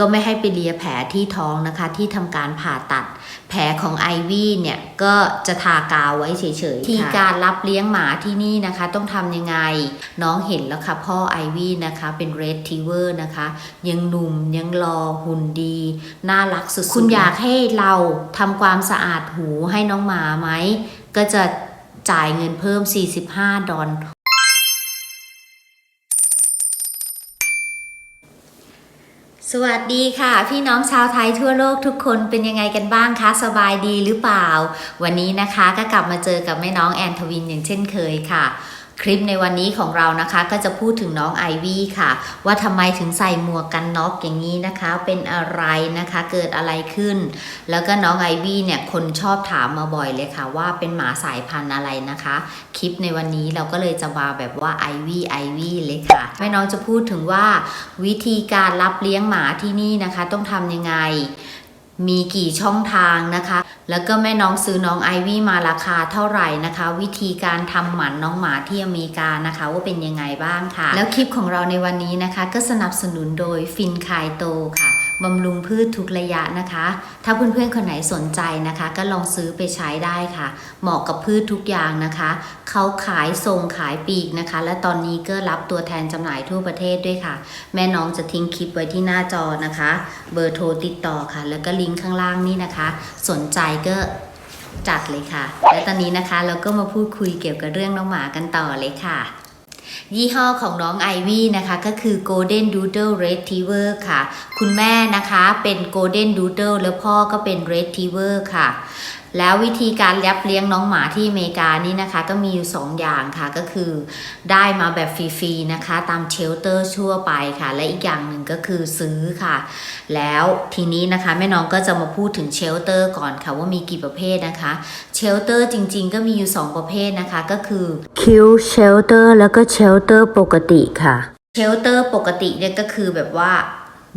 ก็ไม่ให้ไปเลียแผลที่ท้องนะคะที่ทำการผ่าตัด แผลของไอวี่เนี่ยก็จะทากาวไว้เฉยๆที่การรับเลี้ยงหมาที่นี่นะคะ ต้องทำยังไง น้องเห็นแล้วค่ะพ่อไอวี่นะคะเป็นเรดทีเวอร์นะคะ ยังหนุ่มยังรอหุ่นดี น่ารักสุดๆคุณอยากให้เราทำความสะอาดหูให้น้องหมาไหม ก็จะจ่ายเงินเพิ่ม 45 ดอล สวัสดีค่ะ พี่น้องชาวไทยทั่วโลกทุกคนเป็นยังไงกันบ้างคะสบายดีหรือเปล่า วันนี้นะคะก็กลับมาเจอกับแม่น้องแอนทวินอย่างเช่นเคยค่ะ คลิปในวันนี้ของเรานะคะก็จะพูดถึงน้องไอวี่ค่ะ ว่าทำไมถึงใส่หมวกกันน็อกอย่างนี้นะคะ เป็นอะไรนะคะเกิดอะไรขึ้น แล้วก็น้องไอวี่เนี่ยคนชอบถามมาบ่อยเลยค่ะ ว่าเป็นหมาสายพันธุ์อะไรนะคะ คลิปในวันนี้เราก็เลยจะมาแบบว่าไอวี่ไอวี่เลยค่ะแม่น้องจะพูดถึงว่าวิธีการรับเลี้ยงหมาที่นี่นะคะ ต้องทำยังไง มีกี่ช่องทางนะคะ แล้วก็แม่น้องซื้อน้องไอวี่มาราคาเท่าไหร่นะคะ วิธีการทำหมันน้องหมาที่อเมริกานะคะ ว่าเป็นยังไงบ้างค่ะ แล้วคลิปของเราในวันนี้นะคะ ก็สนับสนุนโดยฟินคายโตค่ะ บำรุงพืชทุกระยะนะคะ ถ้าเพื่อนๆคนไหนสนใจนะคะ ก็ลองซื้อไปใช้ได้ค่ะ เหมาะกับพืชทุกอย่างนะคะ เขาขายส่งขายปีกนะคะ และตอนนี้ก็รับตัวแทนจำหน่ายทั่วประเทศด้วยค่ะ แม่น้องจะทิ้งคลิปไว้ที่หน้าจอนะคะ เบอร์โทรติดต่อค่ะ แล้วก็ลิงก์ข้างล่างนี่นะคะ สนใจก็จัดเลยค่ะ และตอนนี้นะคะเราก็มาพูดคุยเกี่ยวกับเรื่องน้องหมากันต่อเลยค่ะ ยี่ห้อของน้องไอวี่นะคะก็คือ Golden Doodle Retriever ค่ะ คุณแม่นะคะเป็น Golden Doodle แล้วพ่อก็เป็น Retriever ค่ะ แล้ววิธีการรับเลี้ยงน้องหมาที่อเมริกานี่นะคะก็มีอยู่2อย่างค่ะก็คือได้มาแบบฟรีๆนะคะ ตามเชลเตอร์ทั่วไปค่ะ และอีกอย่างหนึ่งก็คือซื้อค่ะ แล้วทีนี้นะคะแม่น้องก็จะมาพูดถึงเชลเตอร์ก่อนค่ะว่ามีกี่ประเภทนะคะเชลเตอร์จริงๆ ก็มีอยู่ 2 ประเภทนะคะก็คือคิวเชลเตอร์แล้วก็เชลเตอร์ปกติค่ะเชลเตอร์ปกติเนี่ยก็คือแบบว่า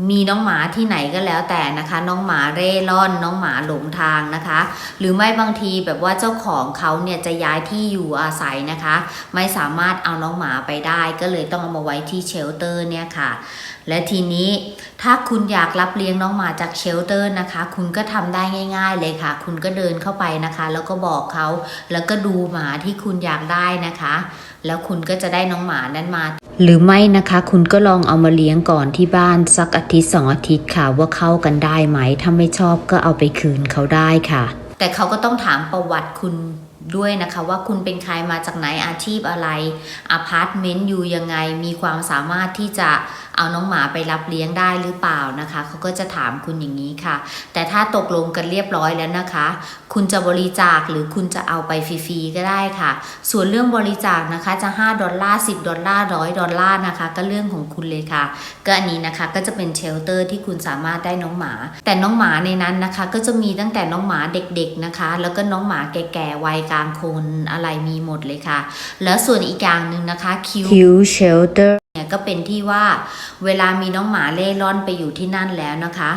มีน้องหมาที่ไหนก็แล้วแต่นะคะ น้องหมาเร่ร่อน น้องหมาหลงทางนะคะ หรือไม่บางทีแบบว่าเจ้าของเขาเนี่ยจะย้ายที่อยู่อาศัยนะคะ ไม่สามารถเอาน้องหมาไปได้ ก็เลยต้องเอามาไว้ที่เชลเตอร์เนี่ยค่ะและทีนี้ถ้าคุณอยากรับเลี้ยงน้องหมาจากเชลเตอร์นะคะ คุณก็ทำได้ง่าย ๆ เลยค่ะ คุณก็เดินเข้าไปนะคะ แล้วก็บอกเขาแล้วก็ดูหมาที่คุณอยากได้นะคะ แล้วคุณก็จะได้น้องหมานั้นมา หรือไม่นะคะ คุณก็ลองเอามาเลี้ยงก่อนที่บ้านสักอาทิตย์สองอาทิตย์ค่ะว่าเข้ากันได้ไหมถ้าไม่ชอบก็เอาไปคืนเขาได้ค่ะ แต่เขาก็ต้องถามประวัติคุณด้วยนะคะว่าคุณเป็นใครมาจากไหนอาชีพอะไรอพาร์ตเมนต์อยู่ยังไงมีความสามารถที่จะ เอาน้องหมาไปรับเลี้ยงได้หรือเปล่านะคะเขาก็จะถามคุณอย่างนี้ค่ะ แต่ถ้าตกลงกันเรียบร้อยแล้วนะคะ คุณจะบริจาคหรือคุณจะเอาไปฟรีๆก็ได้ค่ะ ส่วนเรื่องบริจาคนะคะจะ 5 ดอลลาร์ 10 ดอลลาร์ร้อยดอลลาร์นะคะ ก็เรื่องของคุณเลยค่ะ ก็อันนี้นะคะก็จะเป็นเชลเตอร์ที่คุณสามารถได้น้องหมา แต่น้องหมาในนั้นนะคะ ก็จะมีตั้งแต่น้องหมาเด็กๆนะคะ แล้วก็น้องหมาแก่ๆวัยกลางคนอะไรมีหมดเลยค่ะ แล้วส่วนอีกอย่างหนึ่งนะคะคิว Q Shelter นี่ยก็เป็นที่ว่าเวลามีน้องหมาเล่ร่อนไปอยู่ที่นั่นแล้วนะคะ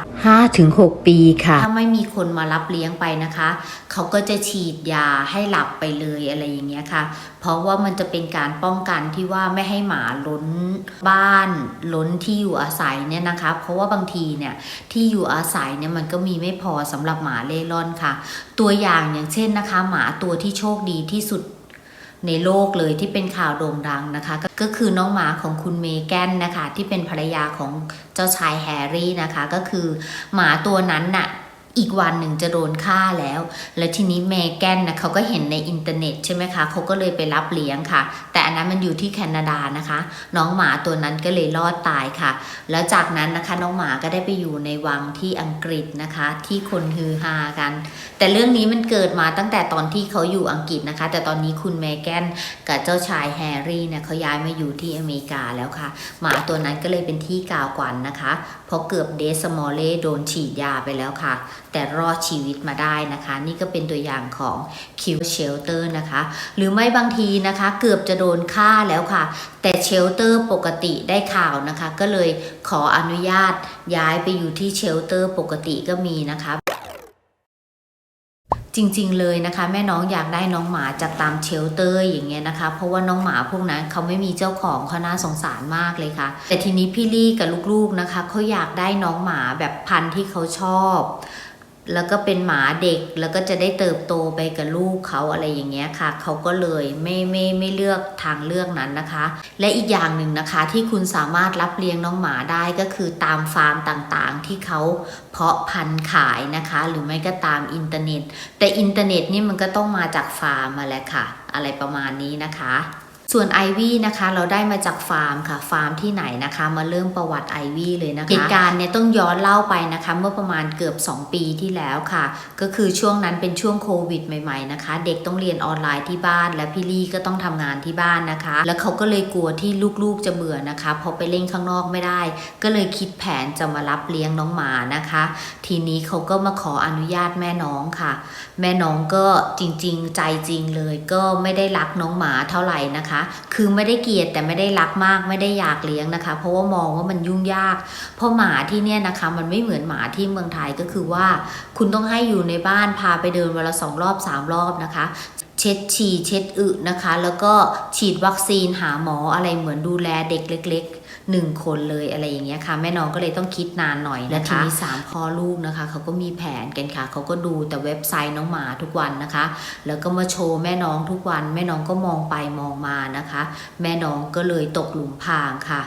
5-6 ปีค่ะ ถ้าไม่มีคนมารับเลี้ยงไปนะคะ เขาก็จะฉีดยาให้หลับไปเลยอะไรอย่างเงี้ยค่ะ เพราะว่ามันจะเป็นการป้องกันที่ว่าไม่ให้หมาล้นบ้าน ล้นที่อยู่อาศัยเนี่ยนะคะ เพราะว่าบางทีเนี่ยที่อยู่อาศัยเนี่ยมันก็มีไม่พอสำหรับหมาเล่ร่อนค่ะ ตัวอย่างอย่างเช่นนะคะ หมาตัวที่โชคดีที่สุด ในโลกเลยที่เป็นข่าวโด่งดังนะคะก็ก็คือน้องหมาของคุณเมแกนนะคะ ที่เป็นภรรยาของเจ้าชายแฮร์รี่นะคะ ก็คือหมาตัวนั้นน่ะ อีกวันหนึ่งจะโดนฆ่าแล้ว และทีนี้เมแกนนะเขาก็เห็นในอินเทอร์เน็ตใช่ไหมคะเขาก็เลยไปรับเลี้ยงค่ะ แต่อันนั้นมันอยู่ที่แคนาดานะคะ น้องหมาตัวนั้นก็เลยรอดตายค่ะ แล้วจากนั้นนะคะน้องหมาก็ได้ไปอยู่ในวังที่อังกฤษนะคะ ที่คนฮือฮากัน แต่เรื่องนี้มันเกิดมาตั้งแต่ตอนที่เขาอยู่อังกฤษนะคะ แต่ตอนนี้คุณเมแกนกับเจ้าชายแฮร์รี่เนี่ยเขาย้ายมาอยู่ที่อเมริกาแล้วค่ะ หมาตัวนั้นก็เลยเป็นที่กล่าวขวัญนะคะ เขาเกือบเดสมอลเล่โดนฉีดยาไปแล้วค่ะ แต่รอดชีวิตมาได้นะคะ นี่ก็เป็นตัวอย่างของคิวเชลเตอร์นะคะ หรือไม่บางทีนะคะ เกือบจะโดนฆ่าแล้วค่ะ แต่เชลเตอร์ปกติได้ข่าวนะคะ ก็เลยขออนุญาตย้ายไปอยู่ที่เชลเตอร์ปกติก็มีนะคะ จริง ๆ เลยนะคะ แม่น้องอยากได้น้องหมาจากตามเชลเตอร์อย่างเงี้ยนะคะ เพราะว่าน้องหมาพวกนั้นเขาไม่มีเจ้าของเขาน่าสงสารมากเลยค่ะ แต่ทีนี้พี่ลี่กับลูกๆนะคะเขาอยากได้น้องหมาแบบพันธุ์ที่เขาชอบ แล้วก็เป็นหมาเด็กแล้วก็จะได้เติบโตไปกับลูกเขาอะไรอย่างเงี้ยค่ะ เขาก็เลยไม่ไม่ไม่เลือกทางเลือกนั้นนะคะ และอีกอย่างหนึ่งนะคะที่คุณสามารถรับเลี้ยงน้องหมาได้ก็คือตามฟาร์มต่างๆ ที่เขาเพาะพันธุ์ขายนะคะ หรือไม่ก็ตามอินเทอร์เน็ต แต่อินเทอร์เน็ตนี่มันก็ต้องมาจากฟาร์มมาแหละค่ะ อะไรประมาณนี้นะคะ ส่วนไอวี่นะคะเราได้มาจากฟาร์มค่ะฟาร์มที่ไหนนะคะ มาเริ่มประวัติไอวี่เลยนะคะเหตุการณ์เนี่ยต้องย้อนเล่าไปนะคะ เมื่อประมาณเกือบ 2 ปีที่แล้วค่ะ ก็คือช่วงนั้นเป็นช่วงโควิดใหม่ๆนะคะ เด็กต้องเรียนออนไลน์ที่บ้าน และพี่ลี่ก็ต้องทำงานที่บ้านนะคะ แล้วเขาก็เลยกลัวที่ลูกๆจะเบื่อนะคะพอไปเล่นข้างนอกไม่ได้ ก็เลยคิดแผนจะมารับเลี้ยงน้องหมานะคะ ทีนี้เขาก็มาขออนุญาตแม่น้องค่ะ แม่น้องก็จริงๆ ใจจริงเลย ก็ไม่ได้รักน้องหมาเท่าไหร่นะคะคือไม่ได้เกลียดแต่ไม่ได้รักมากไม่ได้อยากเลี้ยงนะคะ เพราะว่ามองว่ามันยุ่งยาก เพราะหมาที่เนี่ยนะคะมันไม่เหมือนหมาที่เมืองไทยก็คือว่า คุณต้องให้อยู่ในบ้านพาไปเดินวันละสองรอบสามรอบนะคะเช็ดฉี่เช็ดอึนะคะ แล้วก็ฉีดวัคซีนหาหมออะไรเหมือนดูแลเด็กเล็ก ๆ หนึ่งคนเลยอะไรอย่างเงี้ยค่ะแม่น้องก็เลยต้องคิดนานหน่อยนะคะและทีนี้สามพ่อลูกนะคะเขาก็มีแผนกันค่ะเขาก็ดูแต่เว็บไซต์น้องหมาทุกวันนะคะ แล้วก็มาโชว์แม่น้องทุกวัน แม่น้องก็มองไปมองมานะคะ แม่น้องก็เลยตกหลุมพรางค่ะ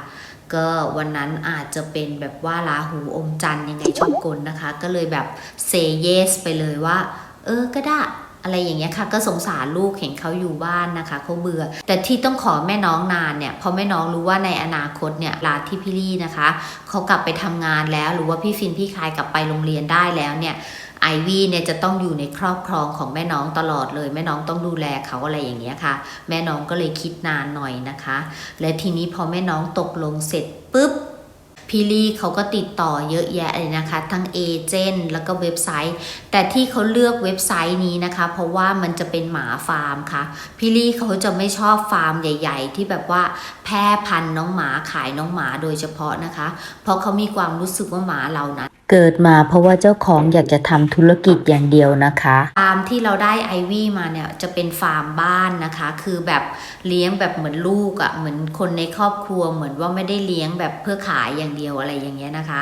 ก็วันนั้นอาจจะเป็นแบบว่าลาหูอมจันทร์ยังไงชอบกลนะคะ ก็เลยแบบเซเยสไปเลยว่า เออก็ได้ อะไรอย่างเงี้ยค่ะ ก็สงสารลูกเห็นเขาอยู่บ้านนะคะเขาเบื่อ แต่ที่ต้องขอแม่น้องนานเนี่ยเพราะแม่น้องรู้ว่าในอนาคตเนี่ยร้าที่พี่ลี่นะคะเขากลับไปทำงานแล้ว หรือว่าพี่ฟินพี่คายกลับไปโรงเรียนได้แล้วเนี่ยไอวี่เนี่ยจะต้องอยู่ในครอบครองของแม่น้องตลอดเลย แม่น้องต้องดูแลเขาอะไรอย่างเงี้ยค่ะ แม่น้องก็เลยคิดนานหน่อยนะคะ และทีนี้พอแม่น้องตกลงเสร็จปุ๊บ พี่ลี่เขาก็ติดต่อเยอะแยะเลยนะคะ ทั้งเอเจนต์แล้วก็เว็บไซต์ แต่ที่เขาเลือกเว็บไซต์นี้นะคะ เพราะว่ามันจะเป็นหมาฟาร์มค่ะ พี่ลี่เขาจะไม่ชอบฟาร์มใหญ่ ๆ ที่แบบว่าแพร่พันธุ์น้องหมาขายน้องหมาโดยเฉพาะนะคะ เพราะเขามีความรู้สึกว่าหมาเรานะ เกิดมาเพราะว่าเจ้าของอยากจะทำธุรกิจอย่างเดียวนะคะฟาร์มที่เราได้ไอวี่มาเนี่ยจะเป็นฟาร์มบ้านนะคะ คือแบบเลี้ยงแบบเหมือนลูกอะ่ะเหมือนคนในครอบครัวเหมือนว่าไม่ได้เลี้ยงแบบเพื่อขายอย่างเดียวอะไรอย่างเงี้ยนะคะ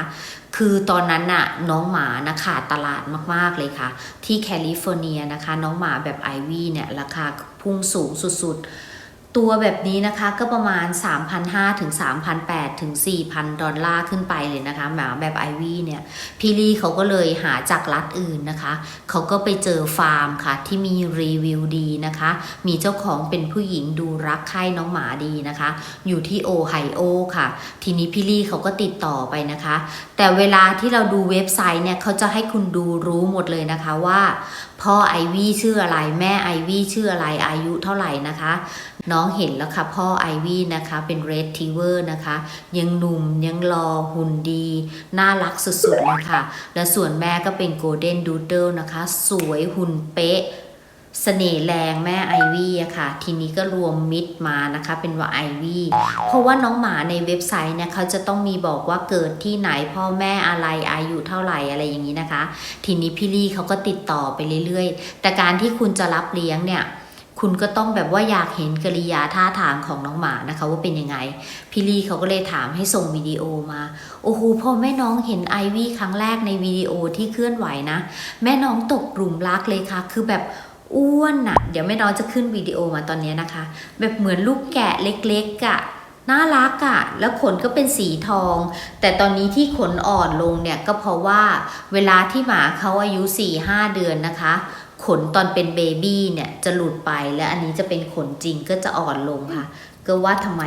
คือตอนนั้นน่ะน้องหมานะขาดตลาดมากๆเลยค่ะ ที่แคลิฟอร์เนียนะคะ น้องหมาแบบไอวี่เนี่ยราคาพุ่งสูงสุดๆ ตัวแบบนี้นะคะก็ประมาณ 3,500ถึง3,800ถึง4,000 ดอลลาร์ขึ้นไปเลยนะคะหมาแบบไอวี่เนี่ยพี่ลี่เขาก็เลยหาจากรัฐอื่นนะคะเขาก็ไปเจอฟาร์มค่ะที่มีรีวิวดีนะคะ มีเจ้าของเป็นผู้หญิงดูรักใคร่น้องหมาดีนะคะ อยู่ที่โอไฮโอค่ะ ทีนี้พี่ลี่เขาก็ติดต่อไปนะคะ แต่เวลาที่เราดูเว็บไซต์เนี่ยเขาจะให้คุณดูรู้หมดเลยนะคะว่าพ่อไอวี่ชื่ออะไรแม่ไอวี่ชื่ออะไรอายุเท่าไหร่นะคะน้องเห็นแล้วค่ะ พ่อไอวี่นะคะ เป็นเรดทิเวอร์นะคะ ยังหนุ่มยังรอหุ่นดี น่ารักสุดๆเลยค่ะและส่วนแม่ก็เป็นโกลเด้นดูเดิลนะคะ สวยหุ่นเป๊ะเสน่ห์แรงแม่ไอวี่อะค่ะ ทีนี้ก็รวมมิตรมานะคะ เป็นว่าไอวี่เพราะว่าน้องหมาในเว็บไซต์เนี่ยเขาจะต้องมีบอกว่าเกิดที่ไหนพ่อแม่อะไรอายุเท่าไหร่อะไรอย่างนี้นะคะ ทีนี้พี่ลี่เขาก็ติดต่อไปเรื่อยๆ แต่การที่คุณจะรับเลี้ยงเนี่ย คุณก็ต้องแบบว่าอยากเห็นกริยาท่าทางของน้องหมานะคะว่าเป็นยังไง พี่ลี่เขาก็เลยถามให้ส่งวิดีโอมา โอ้โหพอแม่น้องเห็นไอวี่ครั้งแรกในวิดีโอที่เคลื่อนไหวนะ แม่น้องตกกลุ่มรักเลยค่ะ คือแบบอ้วนน่ะเดี๋ยวแม่น้องจะขึ้นวิดีโอมาตอนนี้นะคะ แบบเหมือนลูกแกะเล็กๆอะ่ะน่ารักอะ่ะ แล้วขนก็เป็นสีทอง แต่ตอนนี้ที่ขนอ่อนลงเนี่ยก็เพราะว่าเวลาที่หมาเขาอายุ4-5 เดือนนะคะ ขนตอนเป็นเบบี้เนี่ยจะหลุดไปและอันนี้จะเป็นขนจริงก็จะอ่อนลงค่ะ ก็ว่าทำไม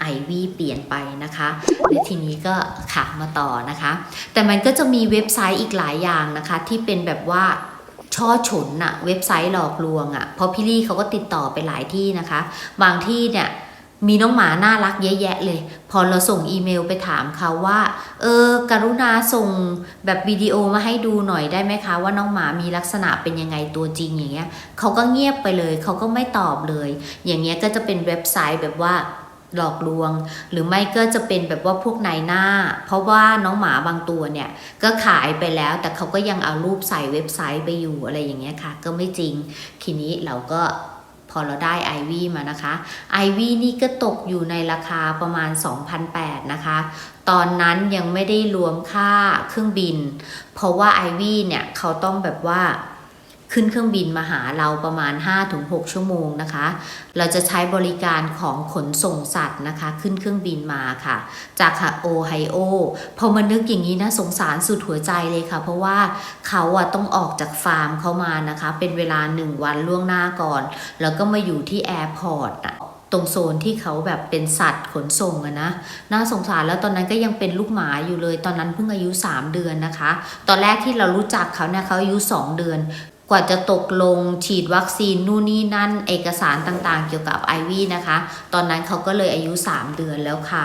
ไอวี่เปลี่ยนไปนะคะและทีนี้ก็ค่ะมาต่อนะคะ แต่มันก็จะมีเว็บไซต์อีกหลายอย่างนะคะ ที่เป็นแบบว่าช่อฉนอะเว็บไซต์หลอกลวงอะเพราะพี่ลี่เขาก็ติดต่อไปหลายที่นะคะ บางที่เนี่ย มีน้องหมาน่ารักเยอะแยะเลย พอเราส่งอีเมลไปถามเขาว่า เออ กรุณาส่งแบบวิดีโอมาให้ดูหน่อยได้ไหมคะ ว่าน้องหมามีลักษณะเป็นยังไงตัวจริงอย่างเงี้ยเขาก็เงียบไปเลยเขาก็ไม่ตอบเลย อย่างเงี้ยก็จะเป็นเว็บไซต์แบบว่าหลอกลวง หรือไม่ก็จะเป็นแบบว่าพวกนายหน้า เพราะว่าน้องหมาบางตัวเนี่ย ก็ขายไปแล้วแต่เขาก็ยังเอารูปใส่เว็บไซต์ไปอยู่อะไรอย่างเงี้ยค่ะ ก็ไม่จริงทีนี้เราก็ อเราได้ไอวี่มานะคะไอวี่นี่ก็ตกอยู่ในราคาประมาณ 2,008นะคะ ตอนนั้นยังไม่ได้รวมค่าเครื่องบิน เพราะว่าไอวี่เนี่ยเขาต้องแบบว่า ขึ้นเครื่องบินมาหาเราประมาณ 5-6 ชั่วโมงนะคะ เราจะใช้บริการของขนส่งสัตว์นะคะ ขึ้นเครื่องบินมาค่ะ จากโอไฮโอพอมานึกอย่างนี้นะสงสารสุดหัวใจเลยค่ะ เพราะว่าเขาอะต้องออกจากฟาร์มเขามานะคะ เป็นเวลาหนึ่งวันล่วงหน้าก่อน แล้วก็มาอยู่ที่แอร์พอร์ตตรงโซนที่เขาแบบเป็นสัตว์ขนส่งอะนะน่าสงสารแล้วตอนนั้นก็ยังเป็นลูกหมาอยู่เลย ตอนนั้นเพิ่งอายุ 3 เดือนนะคะ ตอนแรกที่เรารู้จักเขาเนี่ยเขาอายุ 2 เดือน กว่าจะตกลงฉีดวัคซีนนู่นนี่นั่นเอกสารต่างๆ เกี่ยวกับไอวีนะคะ ตอนนั้นเขาก็เลยอายุ 3 เดือนแล้วค่ะ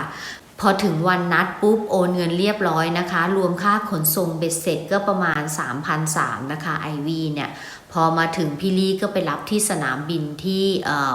พอถึงวันนัดปุ๊บโอนเงินเรียบร้อยนะคะ รวมค่าขนส่งเบ็ดเสร็จก็ประมาณ 3,003นะคะไอวีเนี่ย พอมาถึงพี่ลี่ก็ไปรับที่สนามบินที่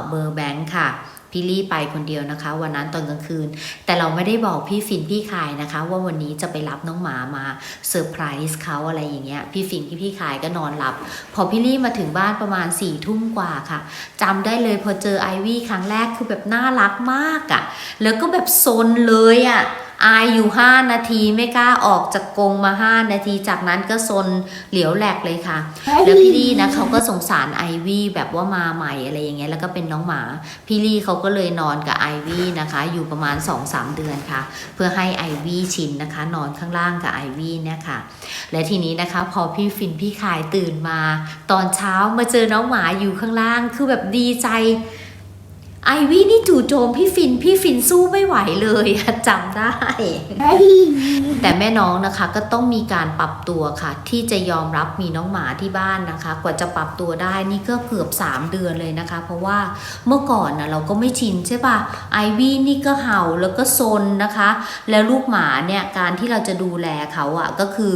เบอร์แบงค์ค่ะ พี่ลี่ไปคนเดียวนะคะ วันนั้นตอนกลางคืน แต่เราไม่ได้บอกพี่ฟินพี่คายนะคะ ว่าวันนี้จะไปรับน้องหมามาเซอร์ไพรส์เขาอะไรอย่างเงี้ยพี่ฟินพี่พี่คายก็นอนหลับ พอพี่ลี่มาถึงบ้านประมาณสี่ทุ่มกว่าค่ะจำได้เลยพอเจอไอวี่ครั้งแรกคือแบบน่ารักมากอะ่ะ แล้วก็แบบซนเลยอะ่ะ อายอยู่ 5 นาทีไม่กล้าออกจากกรงมา 5 นาที จากนั้นก็ซนเหลียวแหลกเลยค่ะ แล้วพี่ลี่นะเขาก็สงสารไอวี่แบบว่ามาใหม่อะไรอย่างเงี้ยแล้วก็เป็นน้องหมา พี่ลี่เขาก็เลยนอนกับไอวี่นะคะ อยู่ประมาณ 2-3 เดือนค่ะ เพื่อให้ไอวี่ชินนะคะ นอนข้างล่างกับไอวี่เนี่ยค่ะ และทีนี้นะคะ พอพี่ฟินพี่คายตื่นมา ตอนเช้ามาเจอน้องหมาอยู่ข้างล่างคือแบบดีใจ ไอวี่นี่จู่โจมพี่ฟิน พี่ฟินสู้ไม่ไหวเลยอะจำได้ แต่แม่น้องนะคะก็ต้องมีการปรับตัวค่ะ ที่จะยอมรับมีน้องหมาที่บ้านนะคะ กว่าจะปรับตัวได้นี่ก็เกือบ 3 เดือนเลยนะคะ เพราะว่าเมื่อก่อนนะเราก็ไม่ชินใช่ปะไอวี่นี่ก็เห่าแล้วก็ซนนะคะ แล้วลูกหมาเนี่ยการที่เราจะดูแลเขาอะ่ะก็คือ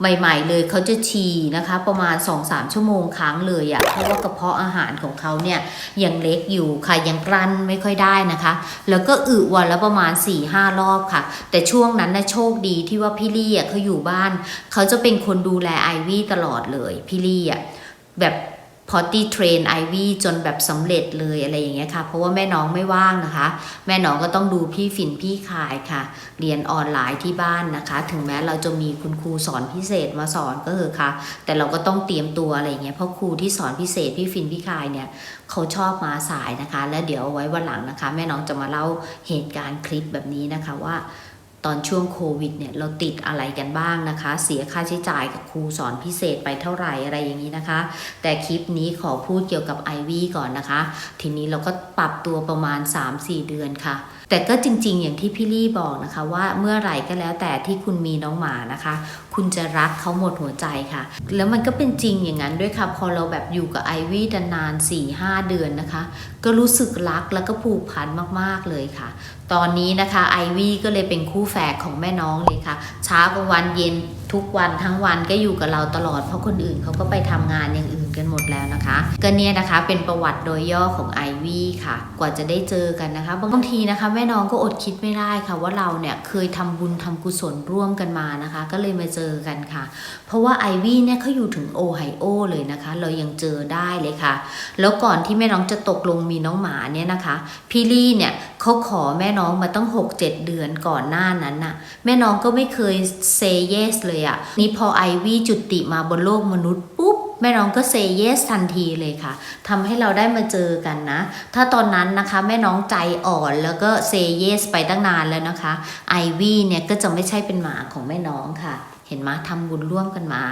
ใหม่ ๆ เลยเขาจะฉี่นะคะ ประมาณ 2-3 ชั่วโมงค้างเลยอะ่ะเพราะว่ากระเพาะอาหารของเขาเนี่ยยังเล็กอยู่ค่ะยังกลั้นไม่ค่อยได้นะคะ แล้วก็อึวันละประมาณ 4-5 รอบค่ะ แต่ช่วงนั้นนะโชคดีที่ว่าพี่ลี่อะเขาอยู่บ้าน เขาจะเป็นคนดูแลไอวี่ตลอดเลยพี่ลี่อะแบบ พอตี้เทรนไอวี่จนแบบสำเร็จเลยอะไรอย่างเงี้ยค่ะ เพราะว่าแม่น้องไม่ว่างนะคะ แม่น้องก็ต้องดูพี่ฝินพี่คายค่ะ เรียนออนไลน์ที่บ้านนะคะ ถึงแม้เราจะมีคุณครูสอนพิเศษมาสอนก็เถอะค่ะ แต่เราก็ต้องเตรียมตัวอะไรอย่างเงี้ยเพราะครูที่สอนพิเศษพี่ฟินพี่คายเนี่ยเขาชอบมาสายนะคะ แล้วเดี๋ยวเอาไว้วันหลังนะคะ แม่น้องจะมาเล่าเหตุการณ์คลิปแบบนี้นะคะว่า ตอนช่วงโควิดเนี่ยเราติดอะไรกันบ้างนะคะ เสียค่าใช้จ่ายกับครูสอนพิเศษไปเท่าไหร่อะไรอย่างนี้นะคะ แต่คลิปนี้ขอพูดเกี่ยวกับไอวี่ก่อนนะคะ ทีนี้เราก็ปรับตัวประมาณ 3-4 เดือนค่ะ แต่ก็จริง ๆ อย่างที่พี่ลี่บอกนะคะว่าเมื่อไหร่ก็แล้วแต่ที่คุณมีน้องหมานะคะ คุณจะรักเขาหมดหัวใจค่ะ แล้วมันก็เป็นจริงอย่างนั้นด้วยค่ะ พอเราแบบอยู่กับไอวี่นานๆ4 5เดือนนะคะ ก็รู้สึกรักแล้วก็ผูกพันมากๆเลยค่ะ ตอนนี้นะคะไอวี่ก็เลยเป็นคู่แฝดของแม่น้องเลยค่ะเช้ากลางวันเย็นทุกวันทั้งวันก็อยู่กับเราตลอดเพราะคนอื่นเขาก็ไปทำงานอย่างอื่น กันหมดแล้วนะคะก็เนี่ยนะคะเป็นประวัติโดยย่อของไอวี่ค่ะ กว่าจะได้เจอกันนะคะบางทีนะคะ แม่น้องก็อดคิดไม่ได้ค่ะ ว่าเราเนี่ยเคยทำบุญทำกุศลร่วมกันมานะคะ ก็เลยมาเจอกันค่ะ เพราะว่าไอวี่เนี่ยเขาอยู่ถึงโอไฮโอเลยนะคะ เรายังเจอได้เลยค่ะ แล้วก่อนที่แม่น้องจะตกลงมีน้องหมาเนี่ยนะคะพี่ลี่เนี่ย เขาขอแม่น้องมาตั้ง6-7 เดือนก่อนหน้านั้นน่ะ แม่น้องก็ไม่เคยเซเยสเลยอะ่ะ นี่พอไอวี่จุติมาบนโลกมนุษย์ปุ๊บแม่น้องก็เซเยสทันทีเลยค่ะทำให้เราได้มาเจอกันนะ ถ้าตอนนั้นนะคะแม่น้องใจอ่อนแล้วก็เซเยสไปตั้งนานแล้วนะคะไอวี่เนี่ยก็จะไม่ใช่เป็นหมาของแม่น้องค่ะ เห็นไหมทำบุญร่วมกันมา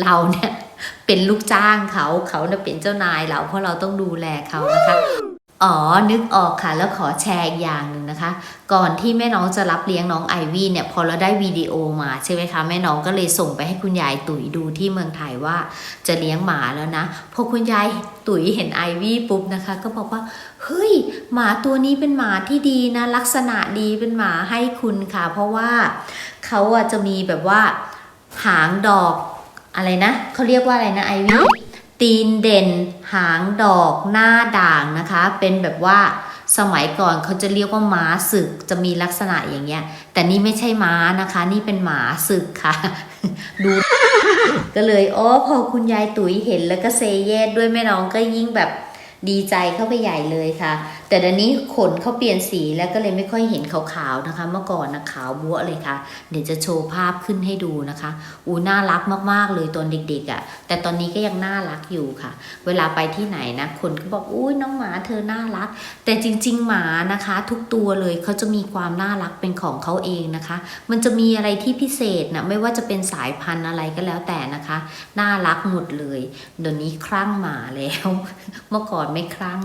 เราเนี่ยเป็นลูกจ้างเขาเขาเนี่ยเป็นเจ้านายเราเพราะเราต้องดูแลเขานะคะ อ๋อ นึกออกค่ะ แล้วขอแชร์อีกอย่างหนึ่งนะคะ ก่อนที่แม่น้องจะรับเลี้ยงน้องไอวี่เนี่ย พอเราได้วิดีโอมาใช่ไหมคะ แม่น้องก็เลยส่งไปให้คุณยายตุ๋ยดูที่เมืองไทยว่าจะเลี้ยงหมาแล้วนะ พอคุณยายตุ๋ยเห็นไอวี่ปุ๊บนะคะ ก็บอกว่า เฮ้ย หมาตัวนี้เป็นหมาที่ดีนะ ลักษณะดีเป็นหมาให้คุณค่ะ เพราะว่าเขาอะจะมีแบบว่าหางดอกอะไรนะ เขาเรียกว่าอะไรนะไอวี่ ตีนเด่น หางดอกหน้าด่างนะคะ เป็นแบบว่าสมัยก่อนเขาจะเรียกว่าม้าศึกจะมีลักษณะอย่างเงี้ย แต่นี่ไม่ใช่ม้านะคะ นี่เป็นหมาศึกค่ะ ดู ก็เลยอ๋อพอคุณยายตุ๋ยเห็นแล้วก็เซเยสด้วยแม่น้องก็ยิ่งแบบดีใจเข้าไปใหญ่เลยค่ะ แต่เดี๋ยวนี้ขนเขาเปลี่ยนสีแล้วก็เลยไม่ค่อยเห็นขาวๆนะคะ เมื่อก่อนนะขาวบัวเลยค่ะ เดี๋ยวจะโชว์ภาพขึ้นให้ดูนะคะ อูน่ารักมากๆเลยตอนเด็กๆอะ่ะ แต่ตอนนี้ก็ยังน่ารักอยู่ค่ะ เวลาไปที่ไหนนะคนก็บอกอุ้ยน้องหมาเธอน่ารัก แต่จริง ๆ หมานะคะ ทุกตัวเลยเขาจะมีความน่ารักเป็นของเขาเองนะคะ มันจะมีอะไรที่พิเศษนะไม่ว่าจะเป็นสายพันธุ์อะไรก็แล้วแต่นะคะ น่ารักหมดเลยเดี๋ยวนี้คลั่งหมาแล้ว เมื่อก่อนไม่คลั่ง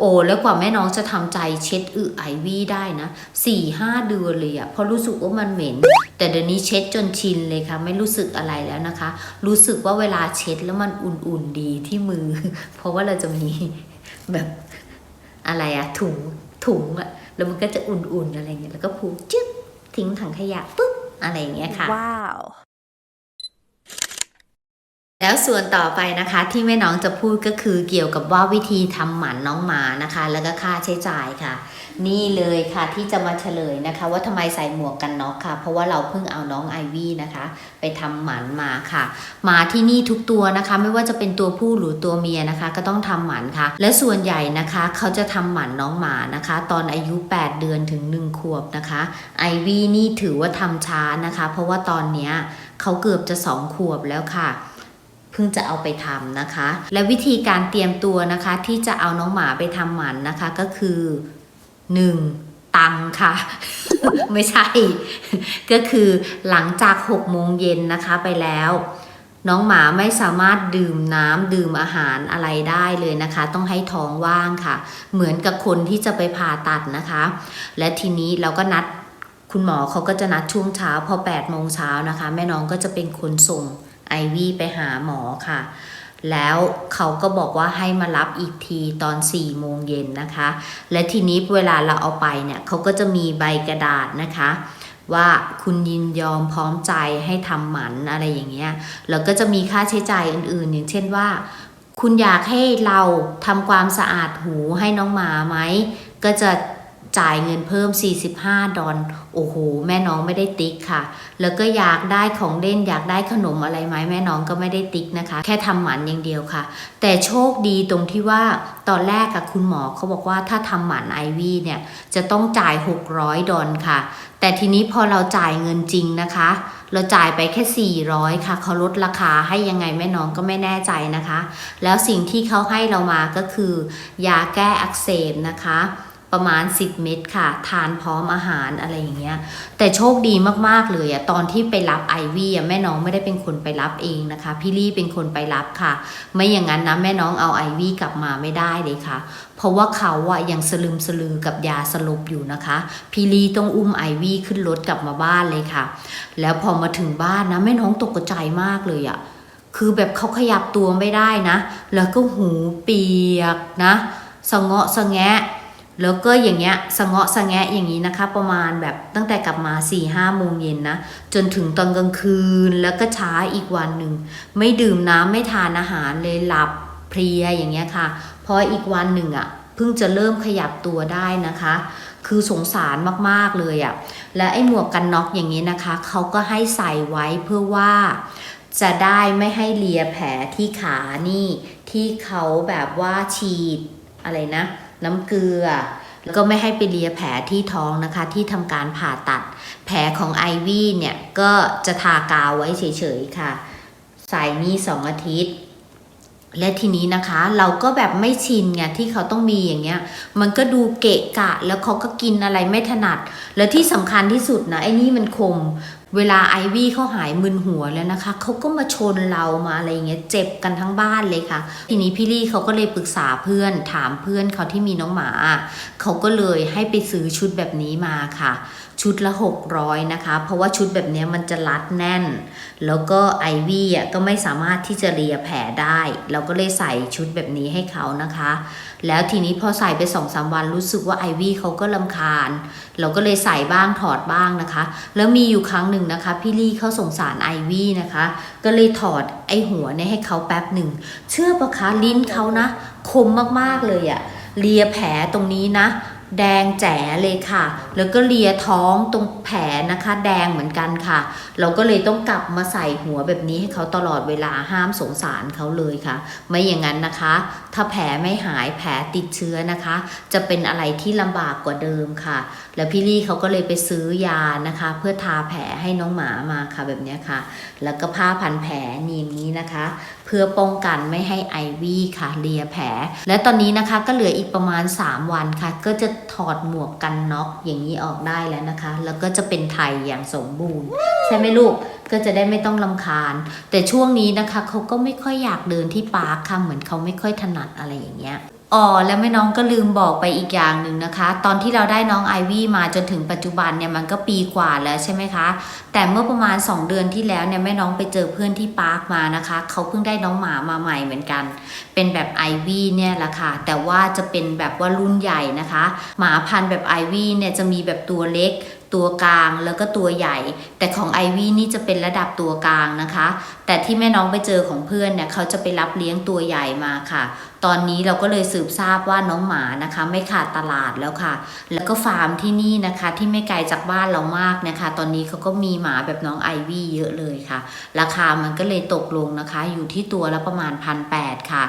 โอ้แล้วกว่าแม่น้องจะทำใจเช็ดอึไอวี่ได้นะสี่ห้าเดือนเลยอะเพราะรู้สึกว่ามันเหม็น แต่เดี๋ยวนี้เช็ดจนชินเลยค่ะ ไม่รู้สึกอะไรแล้วนะคะ รู้สึกว่าเวลาเช็ดแล้วมันอุ่นๆดีที่มือ เพราะว่าเราจะมีแบบอะไรอะถุงถุงอะแล้วมันก็จะอุ่นๆอะไรเงี้ยแล้วก็ผูกจึ๊บทิ้งถังขยะปุ๊บอะไรอย่างเงี้ยค่ะ Wow. แล้วส่วนต่อไปนะคะที่แม่น้องจะพูดก็คือเกี่ยวกับว่าวิธีทำหมันน้องหมานะคะ แล้วก็ค่าใช้จ่ายค่ะ นี่เลยค่ะที่จะมาเฉลยนะคะ ว่าทำไมใส่หมวกกันน็อกค่ะ เพราะว่าเราเพิ่งเอาน้องไอวี่นะคะ ไปทำหมันมาค่ะหมาที่นี่ทุกตัวนะคะ ไม่ว่าจะเป็นตัวผู้หรือตัวเมียนะคะ ก็ต้องทำหมันค่ะ และส่วนใหญ่นะคะเขาจะทำหมันน้องหมานะคะ ตอนอายุ 8 เดือนถึง 1 ขวบนะคะไอวี่นี่ถือว่าทำช้านะคะ เพราะว่าตอนเนี้ยเขาเกือบจะ 2 ขวบแล้วค่ะ เพิ่งจะเอาไปทำนะคะ และวิธีการเตรียมตัวนะคะที่จะเอาน้องหมาไปทำหมันนะคะก็คือ 1. ตังค่ะ ไม่ใช่ ก็คือหลังจาก6โมงเย็นนะคะไปแล้วน้องหมาไม่สามารถดื่มน้ำดื่มอาหารอะไรได้เลยนะคะ ต้องให้ท้องว่างค่ะ เหมือนกับคนที่จะไปผ่าตัดนะคะ และทีนี้เราก็นัดคุณหมอเขาก็จะนัดช่วงเช้าพอ8โมงเช้านะคะ แม่น้องก็จะเป็นคนส่ง ไอวี่ไปหาหมอค่ะ แล้วเขาก็บอกว่าให้มารับอีกทีตอน4โมงเย็นนะคะ และทีนี้เวลาเราเอาไปเนี่ยเขาก็จะมีใบกระดาษนะคะว่าคุณยินยอมพร้อมใจให้ทำหมันอะไรอย่างเงี้ยแล้วก็จะมีค่าใช้จ่ายอื่นๆ อย่างเช่นว่า คุณอยากให้เราทำความสะอาดหูให้น้องหมาไหมก็จะ จ่ายเงินเพิ่ม 45 ดอลโอ้โห แม่น้องไม่ได้ติ๊กค่ะ แล้วก็อยากได้ของเล่นอยากได้ขนมอะไรไหมแม่น้องก็ไม่ได้ติ๊กนะคะ แค่ทำหมันอย่างเดียวค่ะ แต่โชคดีตรงที่ว่าตอนแรกกับคุณหมอเขาบอกว่าถ้าทำหมันไอวี่เนี่ยจะต้องจ่าย 600 ดอลค่ะ แต่ทีนี้พอเราจ่ายเงินจริงนะคะ เราจ่ายไปแค่ 400 ค่ะเขาลดราคาให้ยังไงแม่น้องก็ไม่แน่ใจนะคะ แล้วสิ่งที่เขาให้เรามาก็คือยาแก้อักเสบนะคะ ประมาณ 10 เม็ดค่ะ ทานพร้อมอาหารอะไรอย่างเงี้ย แต่โชคดีมากๆเลยอะตอนที่ไปรับไอวี่แม่น้องไม่ได้เป็นคนไปรับเองนะคะ พี่ลี่เป็นคนไปรับค่ะ ไม่อย่างนั้นนะแม่น้องเอาไอวี่กลับมาไม่ได้เลยค่ะ เพราะว่าเขาอะยังสลึมสลือกับยาสลบอยู่นะคะ พี่ลี่ต้องอุ้มไอวี่ขึ้นรถกลับมาบ้านเลยค่ะ แล้วพอมาถึงบ้านนะแม่น้องตกใจมากเลยอะคือแบบเขาขยับตัวไม่ได้นะ แล้วก็หูเปียกนะสะเงาะสะแงะ แล้วก็อย่างเงี้ยสะเงาะสะแงะอย่างนี้นะคะ ประมาณแบบตั้งแต่กลับมา4ี่ห้าโมงเย็นนะ จนถึงตอนกลางคืนแล้วก็ช้าอีกวันหนึ่ง ไม่ดื่มน้ำไม่ทานอาหารเลยหลับเพลียอย่างเงี้ยค่ะ พออีกวันหนึ่งอะ่ะเพิ่งจะเริ่มขยับตัวได้นะคะ คือสงสารมากๆเลยอะ่ะและไอ้หมวกกันน็อกอย่างนี้นะคะเขาก็ให้ใส่ไว้เพื่อว่าจะได้ไม่ให้เลียแผลที่ขานี่ ที่เขาแบบว่าฉีดอะไรนะ น้ำเกลือ แล้วก็ไม่ให้ไปเลียแผลที่ท้องนะคะ ที่ทำการผ่าตัด แผลของไอวี่เนี่ย ก็จะทากาวไว้เฉยๆค่ะ ใส่นี่สองอาทิตย์ และทีนี้นะคะเราก็แบบไม่ชินไงที่เขาต้องมีอย่างเงี้ย มันก็ดูเกะกะ แล้วเขาก็กินอะไรไม่ถนัด แล้วที่สำคัญที่สุดนะไอ้นี่มันคม เวลาไอวี่เขาหายมึนหัวแล้วนะคะเขาก็มาชนเรามาอะไรเงี้ยเจ็บกันทั้งบ้านเลยค่ะ ทีนี้พี่ลี่เขาก็เลยปรึกษาเพื่อนถามเพื่อนเขาที่มีน้องหมาเขาก็เลยให้ไปซื้อชุดแบบนี้มาค่ะ ชุดละ 600 นะคะ เพราะว่าชุดแบบนี้มันจะรัดแน่น แล้วก็ไอวี่อะก็ไม่สามารถที่จะเลียแผลได้ เราก็เลยใส่ชุดแบบนี้ให้เขานะคะ แล้วทีนี้พอใส่ไปสองสามวันรู้สึกว่าไอวี่เขาก็ลำคาญ เราก็เลยใส่บ้างถอดบ้างนะคะ แล้วมีอยู่ครั้งหนึ่งนะคะ พี่ลี่เขาสงสารไอวี่นะคะ ก็เลยถอดไอหัวเนี่ยให้เขาแป๊บหนึ่ง เชื่อปะคะลิ้นเขานะ คมมากๆเลยอะ่ะเลียแผลตรงนี้นะ แดงแจ๋เลยค่ะแล้วก็เลียท้องตรงแผลนะคะ แดงเหมือนกันค่ะ เราก็เลยต้องกลับมาใส่หัวแบบนี้ให้เขาตลอดเวลาห้ามสงสารเขาเลยค่ะ ไม่อย่างนั้นนะคะ ถ้าแผลไม่หายแผลติดเชื้อนะคะ จะเป็นอะไรที่ลำบากกว่าเดิมค่ะ แล้วพี่ลี่เขาก็เลยไปซื้อยานะคะ เพื่อทาแผลให้น้องหมามาค่ะแบบนี้ค่ะ แล้วก็ผ้าพันแผลนี่อย่างนี้นะคะ เพื่อป้องกันไม่ให้ไอวี่ค่ะเลียแผล และตอนนี้นะคะก็เหลืออีกประมาณ 3 วันค่ะ ก็จะถอดหมวกกันน็อกอย่างนี้ออกได้แล้วนะคะ แล้วก็จะเป็นไทยอย่างสมบูรณ์ ใช่ไหมลูกก็จะได้ไม่ต้องลำคาญ แต่ช่วงนี้นะคะเขาก็ไม่ค่อยอยากเดินที่ปาร์คค่ะเหมือนเขาไม่ค่อยถนัดอะไรอย่างเงี้ย อ๋อแล้วแม่น้องก็ลืมบอกไปอีกอย่างหนึ่งนะคะ ตอนที่เราได้น้องไอวี่มาจนถึงปัจจุบันเนี่ยมันก็ปีกว่าแล้วใช่ไหมคะ แต่เมื่อประมาณ 2 เดือนที่แล้วเนี่ยแม่น้องไปเจอเพื่อนที่ปาร์คมานะคะเขาเพิ่งได้น้องหมามาใหม่เหมือนกัน เป็นแบบไอวี่เนี่ยแหละค่ะแต่ว่าจะเป็นแบบว่ารุ่นใหญ่นะคะ หมาพันธุ์แบบไอวี่เนี่ยจะมีแบบตัวเล็กตัวกลางแล้วก็ตัวใหญ่ แต่ของไอวี่นี่จะเป็นระดับตัวกลางนะคะ แต่ที่แม่น้องไปเจอของเพื่อนเนี่ยเขาจะไปรับเลี้ยงตัวใหญ่มาค่ะ ตอนนี้เราก็เลยสืบทราบว่าน้องหมานะคะ ไม่ขาดตลาดแล้วค่ะ แล้วก็ฟาร์มที่นี่นะคะที่ไม่ไกลจากบ้านเรามากนะคะ ตอนนี้เขาก็มีหมาแบบน้องไอวี่เยอะเลยค่ะ ราคามันก็เลยตกลงนะคะ อยู่ที่ตัวละประมาณพันแปดค่ะ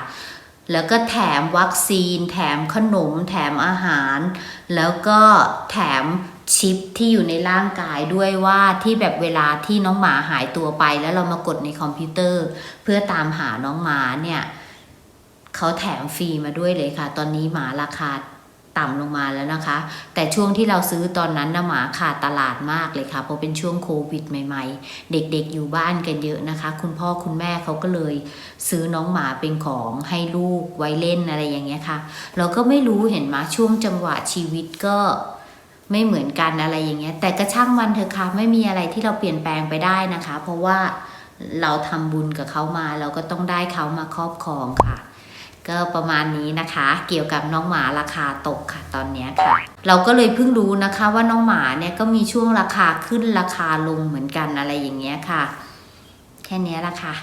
แล้วก็แถมวัคซีน แถมขนม แถมอาหาร แล้วก็แถมชิปที่อยู่ในร่างกายด้วยว่าที่แบบเวลาที่น้องหมาหายตัวไป แล้วเรามากดในคอมพิวเตอร์ เพื่อตามหาน้องหมาเนี่ย เขาแถมฟรีมาด้วยเลยค่ะ ตอนนี้หมาราคาต่ำลงมาแล้วนะคะ แต่ช่วงที่เราซื้อตอนนั้นนะหมาขาดตลาดมากเลยค่ะเพราะเป็นช่วงโควิดใหม่ๆ เด็กๆอยู่บ้านกันเยอะนะคะ คุณพ่อคุณแม่เขาก็เลยซื้อน้องหมาเป็นของให้ลูกไว้เล่นอะไรอย่างเงี้ยค่ะ เราก็ไม่รู้เห็นมาช่วงจังหวะชีวิตก็ไม่เหมือนกันอะไรอย่างเงี้ย แต่กระช่างมันเถอะค่ะไม่มีอะไรที่เราเปลี่ยนแปลงไปได้นะคะ เพราะว่าเราทำบุญกับเขามาเราก็ต้องได้เขามาครอบครองค่ะ ก็ประมาณนี้นะคะ เกี่ยวกับน้องหมาราคาตกค่ะตอนนี้ค่ะ เราก็เลยเพิ่งรู้นะคะว่าน้องหมาเนี่ยก็มีช่วงราคาขึ้นราคาลงเหมือนกันอะไรอย่างเงี้ยค่ะ แค่นี้ละค่ะ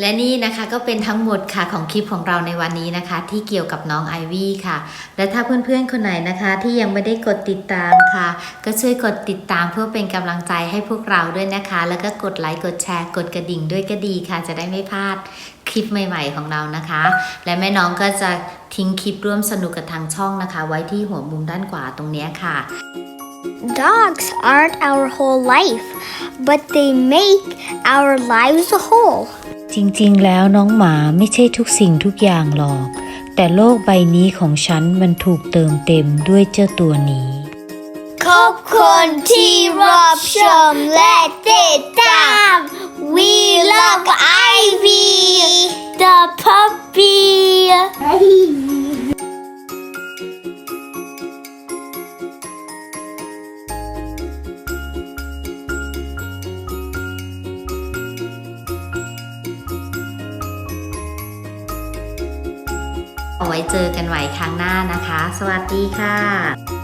และนี่นะคะก็เป็นทั้งหมดค่ะของคลิปของเราในวันนี้นะคะ ที่เกี่ยวกับน้องไอวี่ค่ะ และถ้าเพื่อนๆคนไหนนะคะที่ยังไม่ได้กดติดตามค่ะ ก็ช่วยกดติดตามเพื่อเป็นกำลังใจให้พวกเราด้วยนะคะ แล้วก็กดไลค์กดแชร์ กดกระดิ่งด้วยก็ดีค่ะ จะได้ไม่พลาดคลิปใหม่ๆของเรานะคะ และแม่น้องก็จะทิ้งคลิปร่วมสนุกกับทางช่องนะคะ ไว้ที่หัวมุมด้านขวาตรงนี้ค่ะ Dogs aren't our whole life, but they make our lives a whole. จริงๆ แล้วน้องหมาไม่ใช่ทุกสิ่งทุกอย่างหรอก แต่โลกใบนี้ของฉันมันถูกเติมเต็มด้วยเจ้าตัวนี้ ขอบคุณที่รับชมและติดตาม We love Ivy the puppy เอาไว้เจอกันใหม่ครั้งหน้านะคะ สวัสดีค่ะ